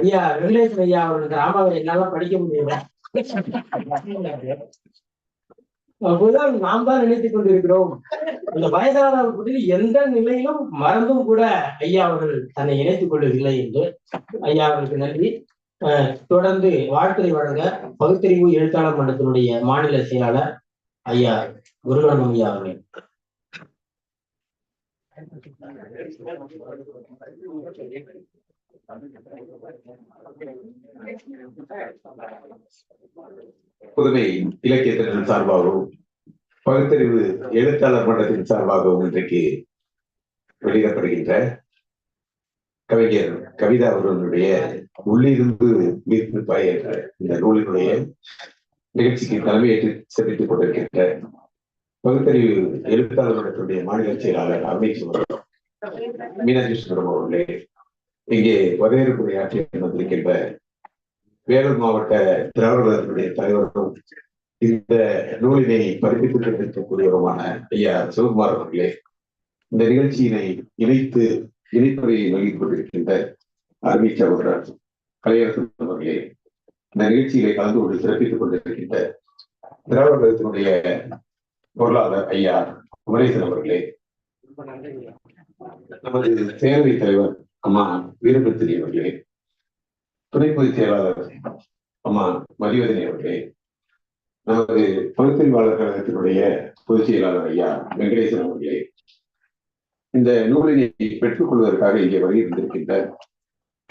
ஐயா வெங்கடேசன் ஐயா அவரோட டிராமாவை என்னால படிக்க முடியல. அப்போதான் நாம் தான் நினைத்துக் கொண்டிருக்கிறோம். இந்த வயதானவர்கள் எந்த நிலையிலும் மறந்தும் கூட ஐயா அவர்கள் தன்னை இணைத்துக் கொள்வதில்லை என்று. ஐயா அவர்களுக்கு நன்றி. அஹ், தொடர்ந்து வாழ்த்துறை வழங்க பகுத்தறிவு எழுத்தாளர் மன்றத்தினுடைய மாநில செயலாளர் ஐயா முருகனம் ஐயா அவர்கள். புதுமை இலக்கியத்தின் சார்பாகவும் பகுத்தறிவு எழுத்தாளர் மன்றத்தின் சார்பாகவும் இன்றைக்கு வெளியிடப்படுகின்ற கவிஞர் கவிதா அவர்களுடைய உள்ளிருந்து மீட்பு பாய் என்ற இந்த நூலினுடைய நிகழ்ச்சிக்கு தலைமையேற்று சிறப்பித்துக் கொண்டிருக்கின்ற பகுத்தறிவு எழுத்தாளர் மன்றத்துடைய மாநில செயலாளர் அமித் மீனாட்சி சுந்தரம் அவர்களே. இங்கே வரவேற்புரை ஆற்றி வந்திருக்கின்ற வேலூர் மாவட்ட திராவிடர்களுடைய தலைவரும் இந்த நூலினை பதிப்பித்துக் கொண்டிருக்கக்கூடியவருமான ஐயா சிவகுமார் அவர்களே இந்த நிகழ்ச்சியினை இணைத்து இணைப்பதை நல்கிக் கொண்டிருக்கின்ற அருமை சகோதரர் கலையரசன் அவர்களே இந்த நிகழ்ச்சியிலே கலந்து கொண்டு சிறப்பித்துக் கொண்டிருக்கின்ற திராவிடத்தினுடைய பொருளாளர் ஐயா குமரேசன் அவர்களே நமது பேரவை தலைவர் அம்மா வீரபத்திரி அவர்களே துணை பொதுச் செயலாளர் அம்மா மதிவதனி அவர்களே நமது பகுத்தறிவாளர் கழகத்தினுடைய பொதுச் செயலாளர் ஐயா வெங்கடேசன் அவர்களே இந்த நூலினை பெற்றுக் கொள்வதற்காக இங்கே வருகின்றிருக்கின்ற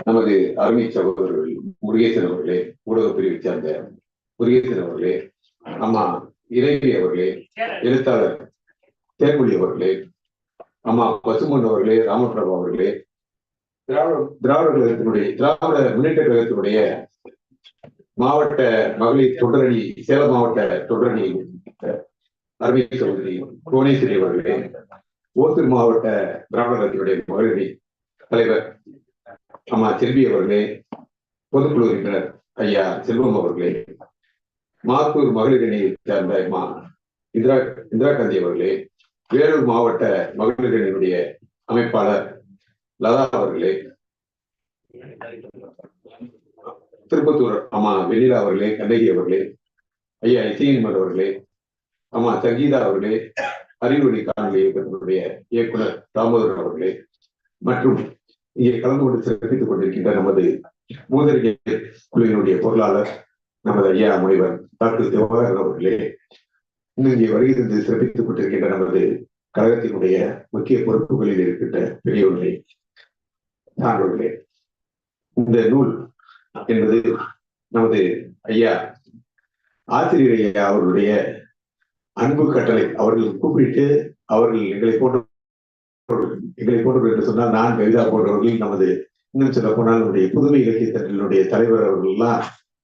நமது அருமை சகோதரர்கள் முருகேசன் அவர்களே ஊடக பிரிவை சார்ந்த முருகேசன் அவர்களே அம்மா இறைவி அவர்களே எழுத்தாளர் தேர்மொழி அவர்களே அம்மா பசுமன் அவர்களே ராமபிரபு அவர்களே திராவிட திராவிட கழகத்தினுடைய திராவிட முன்னேற்ற கழகத்தினுடைய மாவட்ட மகளிர் தொடரணி சேலம் மாவட்ட தொடரணி அருமை சகோதரி புவனேஸ்வரி அவர்களே ஓசூர் மாவட்ட திராவிட கழகத்தினுடைய மகளிர் தலைவர் அம்மா செல்வி அவர்களே பொதுக்குழு உறுப்பினர் ஐயா செல்வம் அவர்களே மாத்தூர் மகளிர் அணியை சேர்ந்த அம்மா இந்திரா இந்திரா காந்தி அவர்களே வேலூர் மாவட்ட மகளிர் அணியினுடைய அமைப்பாளர் லதா அவர்களே திருப்பத்தூர் அம்மா வெண்ணிலா அவர்களே கண்ணகி அவர்களே ஐயா இசையன்மன் அவர்களே அம்மா சங்கீதா அவர்களே அறிவொளி காணொலி இயக்கத்தினுடைய இயக்குனர் தாமோதரன் அவர்களே மற்றும் இங்கே கலந்து கொண்டு சிறப்பித்துக் கொண்டிருக்கின்ற நமது மூதறிஞர் குழுவினுடைய பொருளாளர் நமது ஐயா முனைவர் டாக்டர் தேவாகரன் அவர்களே இங்கே வருகிறது சிறப்பித்துக் கொண்டிருக்கின்ற நமது கழகத்தினுடைய முக்கிய பொறுப்புகளில் இருக்கின்ற பெரியவர்களே சான்றோர்களே இந்த நூல் என்பது நமது ஐயா ஆசிரியர் ஐயா அவர்களுடைய அன்பு கட்டளை. அவர்கள் கூப்பிட்டு அவர்கள் எங்களை போன்ற எங்களை போன்றவர் என்று சொன்னால் நான் கவிதா போன்றவர்கள் நமது இன்னும் சொல்ல போனால் நம்முடைய புதுமை இலக்கியத்தினுடைய தலைவர் அவர்கள் எல்லாம்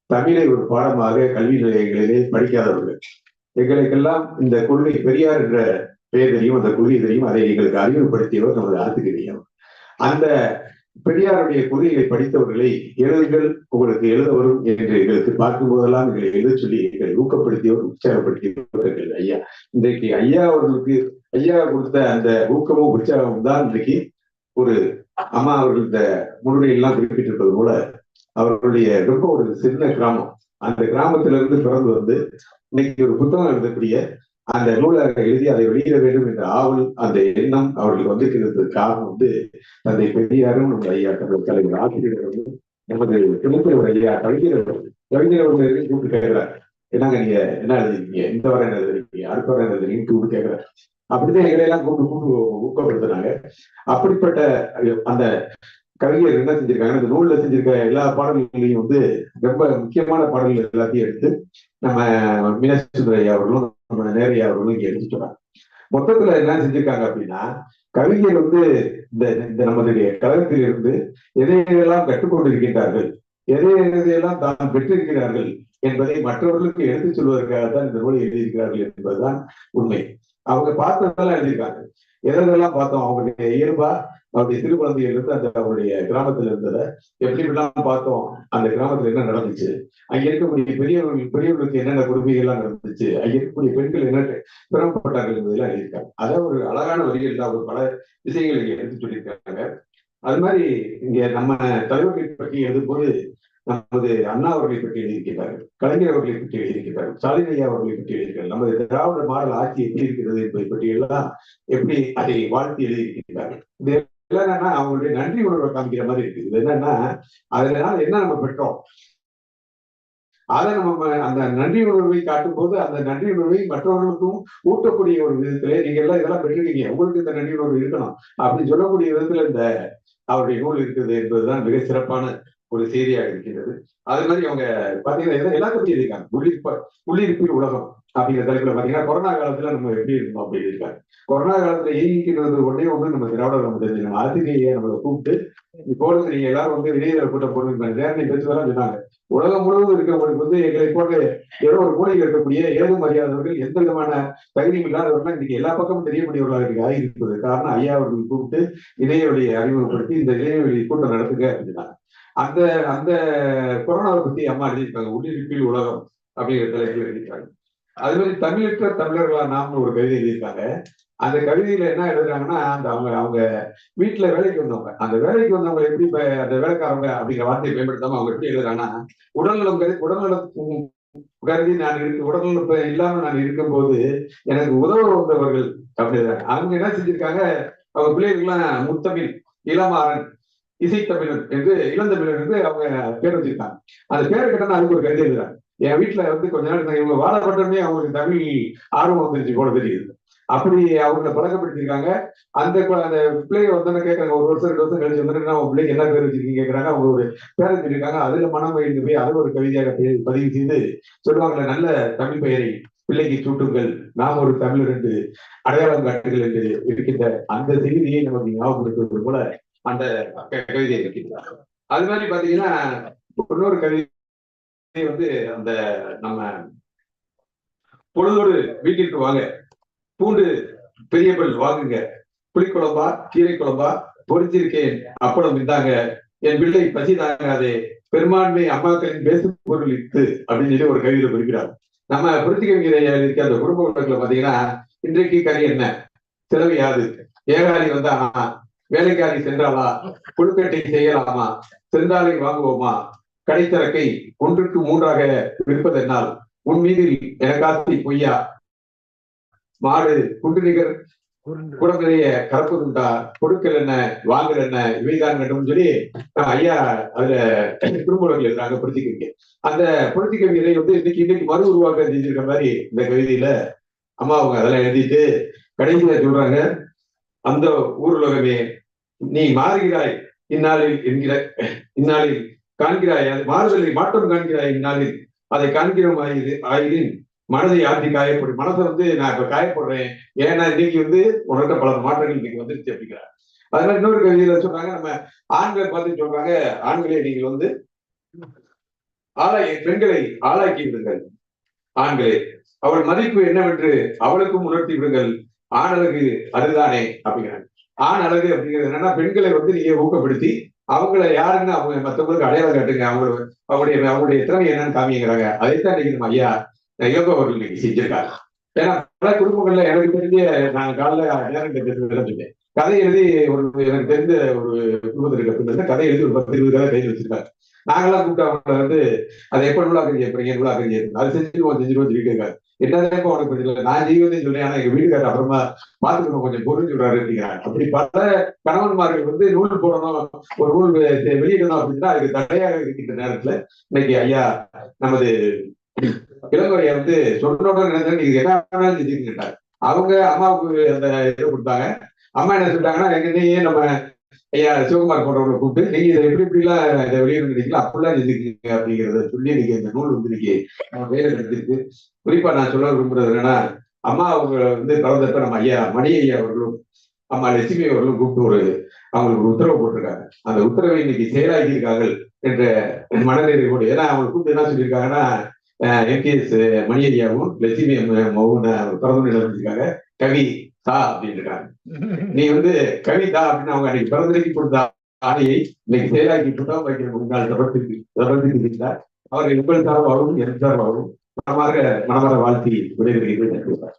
தமிழை ஒரு பாடமாக கல்வி நிலையங்களிலே படிக்காதவர்கள். எங்களுக்கெல்லாம் இந்த கொள்கை பெரியார் என்ற பெயர் தெரியும் அந்த கொள்கை தெரியும். அதை எங்களுக்கு அறிமுகப்படுத்தியவர் நமது ஆசிரியர் அந்த பெரியாருடைய கொள்கைகளை படித்தவர்களை எழுதுகள் உங்களுக்கு எழுத வரும் என்று எங்களுக்கு பார்க்கும் போதெல்லாம் எங்களை எழுத சொல்லி எங்களை ஊக்கப்படுத்தியவர் உற்சாகப்படுத்தியவர்கள் ஐயா இன்றைக்கு ஐயா அவர்களுக்கு ஐயா கொடுத்த அந்த ஊக்கமும் உற்சாகமும் தான் இன்றைக்கு ஒரு அம்மா அவர்கள் இந்த முன்னுரையெல்லாம் குறிப்பிட்டிருப்பது போல அவர்களுடைய ரொம்ப ஒரு சின்ன கிராமம். அந்த கிராமத்திலிருந்து பிறந்து வந்து இன்னைக்கு ஒரு புத்தகம் எழுதக்கூடிய அந்த நூலை எழுதி அதை வெளியிட வேண்டும் என்ற ஆவல் அந்த எண்ணம் அவர்கள் வந்திருக்கிறது காரணம் வந்து தந்தை பெரியாரும் நம்ம ஐயா தமிழ் தலைவர் ஆசிரியர்களும் நமது திருப்பூர் ஐயா கவிஞர் அவர்கள். கூப்பிட்டு கேட்கிறார். என்னங்க நீங்க என்ன எழுதிருக்கீங்க? இந்த வாரம் என்ன எழுதிருக்கீங்க? அடுத்த வாரம் என்ன எழுதிருக்கீங்க கூப்பிட்டு கேட்கிறார். அப்படிதான் எங்களை எல்லாம் கூப்பிட்டு கூப்பிட்டு ஊக்கப்படுத்தினாங்க. அப்படிப்பட்ட அந்த கவிஞர் என்ன செஞ்சிருக்காங்க இந்த நூல்ல செஞ்சிருக்க எல்லா பாடல்களையும் வந்து ரொம்ப முக்கியமான பாடல்கள் எல்லாத்தையும் எடுத்து நம்ம மீனாட்சி அவர்களும் நம்ம நேரையா அவர்களும் இங்க எடுத்துட்டு மொத்தத்துல என்ன செஞ்சிருக்காங்க அப்படின்னா கவிஞர் வந்து இந்த இந்த நம்மளுடைய கழகத்தில் இருந்து எதையெல்லாம் கற்றுக்கொண்டிருக்கின்றார்கள் எதை எதையெல்லாம் தான் பெற்றிருக்கிறார்கள் என்பதை மற்றவர்களுக்கு எடுத்துச் சொல்வதற்காக தான் இந்த நூலை எழுதியிருக்கிறார்கள் என்பதுதான் உண்மை. அவங்க பார்த்ததெல்லாம் எழுதியிருக்காங்க. எதெல்லாம் பார்த்தோம்? அவங்களுடைய இயல்பா அவருடைய சிறு குழந்தைகள் இருந்து அந்த அவருடைய கிராமத்துல இருந்ததை எப்படி எல்லாம் பார்த்தோம்? அந்த கிராமத்துல என்ன நடந்துச்சு? அங்க இருக்கக்கூடிய பெரியவர்கள் பெரியவர்களுக்கு என்னென்ன கொடுமைகள்லாம் நடந்துச்சு? அங்க இருக்கக்கூடிய பெண்கள் என்ன சிரமப்பட்டார்கள் என்பதெல்லாம் எழுதியிருக்காங்க. அதான் ஒரு அழகான வரிகள் தான் ஒரு பல விஷயங்கள் இங்க எடுத்து சொல்லியிருக்காங்க. அது மாதிரி இங்க நம்ம தலைவர்களை பற்றி எழுதும்போது நமது அண்ணா அவர்களை பற்றி எழுதியிருக்கிறார்கள் கலைஞர் அவர்களை பற்றி எழுதியிருக்கிறார்கள் ஸ்டாலின் ஐயா அவர்களை பற்றி எழுதியிருக்கிறார்கள் நமது திராவிட மாடல் ஆட்சி எப்படி இருக்கிறது என்பதை பற்றி எல்லாம் எப்படி அதை வாழ்த்தி எழுதியிருக்கிறார்கள். இது என்னன்னா அவங்களுடைய நன்றி உணர்வை காமிக்கிற மாதிரி இருக்கு இது என்னன்னா அதனால என்ன நம்ம பெற்றோம்? அதை நம்ம அந்த நன்றி உணர்வை காட்டும் போது அந்த நன்றி உணர்வை மற்றவர்களுக்கும் ஊட்டக்கூடிய ஒரு விதத்திலே நீங்க எல்லாம் இதெல்லாம் பெற்றிருக்கீங்க. உங்களுக்கு இந்த நன்றி உணர்வு இருக்கணும் அப்படின்னு சொல்லக்கூடிய விதத்துல இந்த அவருடைய நூல் இருக்குது என்பதுதான் மிக சிறப்பான ஒரு செய்தியாக இருக்கின்றது. அது மாதிரி அவங்க பாத்தீங்கன்னா எல்லா- எல்லாத்தையும் பத்தி எழுதியிருக்காங்க உள்ளிருப்ப உள்ளிருப்பில் உலகம் அப்படிங்கிற தலைப்புல பாத்தீங்கன்னா கொரோனா காலத்துல நம்ம எப்படி இருந்தோம் அப்படி இருக்காங்க. கொரோனா காலத்துல ஏகிக்கிறது ஒன்னே ஒண்ணு நம்ம திராவிட நம்ம தெரிஞ்சு நம்ம நம்மளை கூப்பிட்டு இப்போ நீங்க எல்லாரும் வந்து வெளியே கூட்டம் போடுங்க நேரடி பேசுவதெல்லாம் சொன்னாங்க. உலகம் முழுவதும் இருக்கவங்களுக்கு வந்து எங்களை போன்ற ஏதோ ஒரு மூலையில் இருக்கக்கூடிய ஏதும் அறியாதவர்கள் எந்த விதமான தகுதியும் இல்லாதவர்கள் இன்னைக்கு எல்லா பக்கமும் தெரியக்கூடியவர்களாக இருக்கு ஆகியிருப்பது காரணம் ஐயா அவர்கள் கூப்பிட்டு இணையவழியை அறிமுகப்படுத்தி இந்த இணையவழி கூட்டம் நடத்துங்க அப்படின்னாங்க அந்த அந்த கொரோனாவை பத்தி அம்மா எழுதியிருக்காங்க உள்ளிருப்பில் உலகம் அப்படிங்கிற தலைப்பில் எழுதியிருக்காங்க. அது மாதிரி தமிழற்ற தமிழர்களா நாம்னு ஒரு கவிதை எழுதியிருக்காங்க. அந்த கவிதையில என்ன எழுதுறாங்கன்னா அந்த அவங்க அவங்க வீட்டுல வேலைக்கு வந்தவங்க. அந்த வேலைக்கு வந்தவங்க எப்படி இப்ப அந்த வேலைக்காரங்க அப்படிங்கிற வார்த்தையை பயன்படுத்தாம அவங்க எப்படி எழுதுறாங்கன்னா உடல்நலம் கருதி உடல்நலம் கருதி நான் இருக்கு உடல்நலம் இல்லாம நான் இருக்கும்போது எனக்கு உதவ வந்தவர்கள் அப்படிதான் அவங்க என்ன செஞ்சிருக்காங்க? அவங்க பிள்ளைகளுக்கெல்லாம் முத்தமிழ் இளமாறன் இசைத்தமிழன் என்று இளந்தமிழன் என்று அவங்க பேர் வச்சிருக்காங்க. அந்த பேரை கேட்டா அதுக்கு ஒரு கவிதை எழுதுறாங்க என் வீட்டுல வந்து கொஞ்ச நாள் இருந்தாங்க. இவங்க வாழப்பட்டோடனே அவங்களுக்கு தமிழ் ஆர்வம் வந்துருச்சு போல தெரியுது. அப்படி அவங்கள பழக்கப்படுத்திருக்காங்க அந்த அந்த பிள்ளைய வந்தோன்னு கேட்கறாங்க ஒரு வருஷம் ரெண்டு வருஷம் கழிச்சு வந்து உங்க பிள்ளைக்கு என்ன பேர் வச்சிருக்கீங்க கேட்கறாங்க அவங்க ஒரு பேரை சொல்லியிருக்காங்க. அதுல மனம் வைந்து போய் அதை ஒரு கவிதையாக பதிவு செய்து சொல்லுவாங்களே நல்ல தமிழ் பெயரை பிள்ளைக்கு சூட்டுங்கள் நாம் ஒரு தமிழர் என்று அடையாளம் காட்டுகள் என்று இருக்கின்ற அந்த செய்தியை நமக்கு ஞாபகப்படுத்துவது போல அந்த க- கவிதை இருக்கின்றார் அது மாதிரி பாத்தீங்கன்னா இன்னொரு கவிதை வந்து அந்த நம்ம பொழுதோடு வீட்டிற்கு வாங்க. பூண்டு பெரிய பல் வாங்குங்க. புளிக்குழம்பா கீரை குழம்பா பொறிச்சிருக்கேன் அப்பளம் இருந்தாங்க என் பிள்ளை பசி தாங்காதே பெரும்பான்மை அம்மாக்களின் பேசும் பொருள் இத்து அப்படின்னு சொல்லி ஒரு கவிதை குறிக்கிறார். நம்ம புரட்சி கவிஞர் இருக்க அந்த குடும்ப உலகத்துல பாத்தீங்கன்னா இன்றைக்கு கறி என்ன? செலவு யாது? ஏகாரி வந்தா வேலைக்காரி சென்றாளா? புழுக்கட்டை செய்யலாமா? சென்றாலை வாங்குவோமா? கடைத்தரக்கை ஒன்றுக்கு மூன்றாக விற்பதென்னால் உன் மீது எனக்காசி பொய்யா? மாடு குண்டு நிகர் குடங்களைய கறப்பதுண்டா? கொடுக்கல் என்ன? வாங்கல் என்ன? இவைதான் வேண்டும் சொல்லி ஐயா அதுல குடும்பங்கள் எழுதுறாங்க புரட்சிக்கவிங்க அந்த புரட்சிக்கவிதை வந்து இன்னைக்கு இன்னைக்கு மறு உருவாக்கம் செஞ்சிருக்க மாதிரி இந்த கவிதையில அம்மா அவங்க அதெல்லாம் எழுதிட்டு கடைசியில சொல்றாங்க அந்த ஊருலகமே நீ மாறுகிறாய் இந்நாளில் என்கிற இந்நாளில் காண்கிறாய் மாறுதலை மாற்றம் காண்கிறாய் இந்நாளில். அதை காண்கிறோம் ஆயுது ஆயிரின் மனதை ஆற்றி காயப்படும் மனசை வந்து நான் இப்ப காயப்படுறேன். ஏன்னா இன்னைக்கு வந்து உனக்கிட்ட பல மாற்றங்கள் இன்னைக்கு வந்துருச்சு அப்படிங்கிறார். அதனால இன்னொரு கவிதையில சொல்றாங்க நம்ம ஆண்களை பார்த்து சொல்றாங்க ஆண்களை நீங்கள் வந்து ஆளாய் பெண்களை ஆளாக்கி விடுங்கள். ஆண்களே அவள் மதிப்பு என்னவென்று அவளுக்கும் உணர்த்தி விடுங்கள். ஆணழகு அதுதானே அப்படிங்கிறாங்க. ஆண் அழகு அப்படிங்கிறது என்னன்னா பெண்களை வந்து நீங்க ஊக்கப்படுத்தி அவங்கள யாருன்னு அவங்க மத்தவங்களுக்கு அடையாளம் காட்டுங்க. அவங்களுக்கு அவங்களுடைய அவங்களுடைய திறமை என்னன்னு காமிங்கிறாங்க. அதைத்தான் இன்னைக்கு நம்ம ஐயா யோகா அவர்கள் இன்னைக்கு செஞ்சிருக்காங்க ஏன்னா பல குடும்பங்கள்ல எனக்கு தெரிஞ்ச நான் காலைல நேரம் கேட்டு கதை எழுதி ஒரு எனக்கு தெரிஞ்ச ஒரு குடும்பத்தில் இருக்க கதை எழுதி ஒரு பத்து இருபது கதை கையில் வச்சிருக்காங்க நாங்களாம் கூப்பிட்டு அவங்க வந்து அதை எப்ப நூலா கஞ்சி எப்படிங்க நூலா அது செஞ்சிருவோம் செஞ்சிருவோம் சொல்லிட்டு இருக்காரு. என்னதான் உனக்கு தெரியல. நான் ஜீவனே சொல்றேன் ஆனா எங்க வீட்டுக்காரர் அப்புறமா பாத்துக்கணும் கொஞ்சம் பொருள் சொல்றாரு அப்படிங்கிறாங்க அப்படி பல கணவன்மார்கள் வந்து நூல் போடணும் ஒரு நூல் வெளியிடணும் அப்படின்னா அதுக்கு தடையாக இருக்கின்ற நேரத்துல இன்னைக்கு ஐயா நமது இளங்கோரைய வந்து சொல்றோட நினைச்சா நீங்க என்ன வேணாலும் செஞ்சுக்கிட்டாங்க அவங்க அம்மாவுக்கு அந்த இதை கொடுத்தாங்க. அம்மா என்ன சொல்லிட்டாங்கன்னா எங்க நம்ம ஐயா சிவகுமார் போன்றவங்களை கூப்பிட்டு நீங்க இதை எப்படி எப்படிலாம் இதை வெளியிட அப்படிலாம் செஞ்சுக்கீங்க அப்படிங்கிறத சொல்லி இன்னைக்கு இந்த நூல் வந்து இன்னைக்கு நம்ம வேலை எடுத்திருக்கு குறிப்பா நான் சொல்ல விரும்புறது என்னன்னா அம்மா அவங்க வந்து பிறந்தப்ப நம்ம ஐயா மணி ஐயா அவர்களும் அம்மா லட்சுமி அவர்களும் கூப்பிட்டு ஒரு அவங்களுக்கு ஒரு உத்தரவு போட்டிருக்காங்க. அந்த உத்தரவை இன்னைக்கு செயலாக்கியிருக்காங்க என்ற மனநிலை கூட. ஏன்னா அவங்க கூப்பிட்டு என்ன சொல்லியிருக்காங்கன்னா எம்கேஎஸ் மணி ஐயாவும் லட்சுமி அம்மாவும் பிறந்த நிலைச்சிருக்காங்க கவி தா அப்படின்றாங்க நீ வந்து கவிதா அப்படின்னு அவங்க அன்னைக்கு பிறந்தனைக்கு கொடுத்த ஆணையை இன்னைக்கு செயலாக்கி புத்தகம் வைக்கிற முன்னாள் தொடர்ந்து தொடர்ந்து அவர்கள் உங்கள் சார்பாகவும் என் சார்பாகவும் மனமாக மனமார வாழ்த்தி விடைபெறுகிறேன்.